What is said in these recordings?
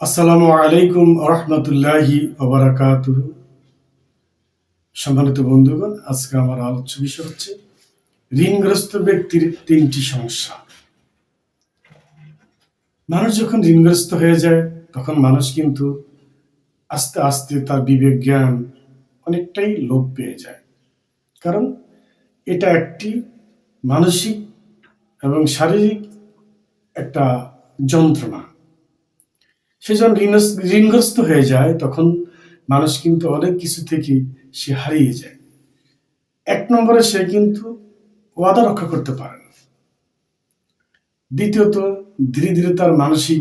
আসসালামু আলাইকুম রহমতুল্লাহি সম্মানিত বন্ধুগণ, আজকে আমার আলোচ্য বিষয় হচ্ছে ঋণগ্রস্ত ব্যক্তির তিনটি সমস্যা। মানুষ যখন ঋণগ্রস্ত হয়ে যায়, তখন মানুষ কিন্তু আস্তে আস্তে তার বিবেক জ্ঞান অনেকটাই লোপ পেয়ে যায়। কারণ এটা একটি মানসিক এবং শারীরিক একটা যন্ত্রণা। সে যখন ঋণগ্রস্ত হয়ে যায়, তখন মানুষ কিন্তু অনেক কিছু থেকে সে হারিয়ে যায়। এক নম্বরে সে কিন্তু ওয়াদা রক্ষা করতে পারে না। দ্বিতীয়ত, ধীরে ধীরে তার মানসিক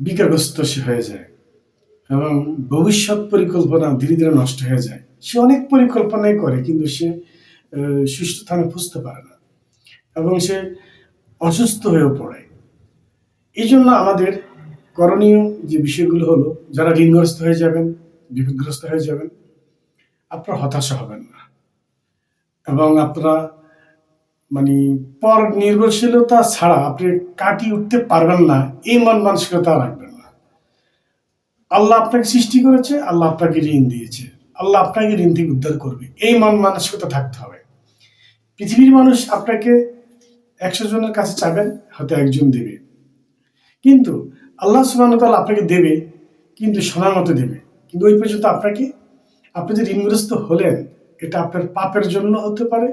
বিকারগ্রস্ত সে হয়ে যায় এবং ভবিষ্যৎ পরিকল্পনা ধীরে ধীরে নষ্ট হয়ে যায়। সে অনেক পরিকল্পনাই করে, কিন্তু সে সুস্থ স্থানে পুষতে পারে না এবং সে অসুস্থ হয়েও পড়ে। এই জন্য আমাদের করণীয় যে বিষয়গুলো হলো, যারা ঋণগ্রস্ত হয়ে যাবেন, বিপদগ্রস্ত হয়ে যাবেন, আপনারা হতাশা হবেন না। এবং আপনারা মানে পর নির্ভরশীলতা ছাড়া আপনি কাটিয়ে উঠতে পারবেন না, এই মন মানসিকতা রাখবেন না। আল্লাহ আপনাকে সৃষ্টি করেছে, আল্লাহ আপনাকে ঋণ দিয়েছে। আল্লাহ আপনাকে ঋণ থেকে উদ্ধার করবে। এই মন মানসিকতা থাকতে হবে। পৃথিবীর মানুষ আপনাকে একশো জনের কাছে চাবেন হয়তো একজন দেবে। কিন্তু আল্লাহ সুবাহ আপনাকে দেবে, কিন্তু সময় মতো দেবে। কিন্তু ওই পর্যন্ত আপনাকে আপনি যে ঋণগ্রস্ত হলেন, এটা আপনার পাপের জন্য হতে পারে,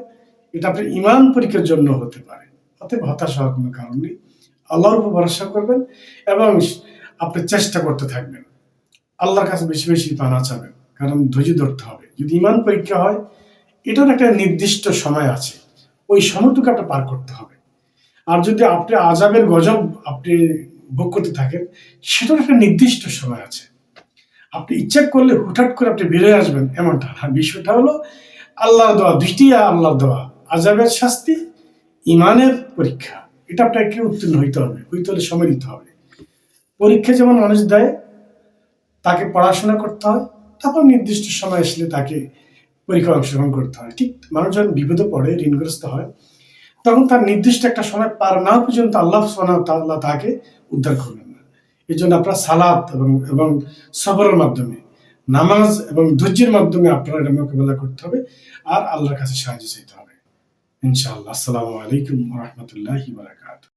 এটা আপনার ইমান পরীক্ষার জন্য হতে পারে। অতএব হতাশ হওয়ার কোনো কারণ নেই। আল্লাহর উপর ভরসা করবেন এবং আপনি চেষ্টা করতে থাকবেন। আল্লাহর কাছে বেশি বেশি পানা চাবেন, কারণ ধৈর্য ধরতে হবে। যদি ইমান পরীক্ষা হয়, এটার একটা নির্দিষ্ট সময় আছে। ওই সময়টুকু আপনার পার করতে হবে। আর যদি আপনি আজাবের গজব, আপনি ভোগ করতে থাকেন সেটার একটা নির্দিষ্ট সময় আছে। আপনি ইচ্ছা করলে হুটহাট করে আপনি বেরোয় আসবেন, এমনটা আর বিষয়টা হলো, আল্লাহর দোয়া দুইটি আল্লাহর দোয়া আজাবের শাস্তি ইমানের পরীক্ষা। এটা আপনাকে উত্তীর্ণ হইতে হবে, হইতে হলে সময় দিতে হবে। পরীক্ষা যেমন মানুষ দেয়, তাকে পড়াশোনা করতে হয়, তারপর নির্দিষ্ট সময় আসলে তাকে পরীক্ষা অংশগ্রহণ করতে হয়। ঠিক মানুষ যখন বিপদে পড়ে, ঋণগ্রস্ত হয়, তখন তার নির্দিষ্ট একটা সময় পার না পর্যন্ত আল্লাহ ওয়া তাআলা তাকে উদ্ধার করবেন না। এই জন্য আপনার সালাদ এবং এবং সবরের মাধ্যমে, নামাজ এবং ধৈর্যের মাধ্যমে আপনারা এটা মোকাবেলা করতে হবে আর আল্লাহর কাছে সাহায্য চাইতে হবে। ইনশাআল্লাহ। আসসালামু আলাইকুম রহমতুল্লাহি বারাকাতুহু।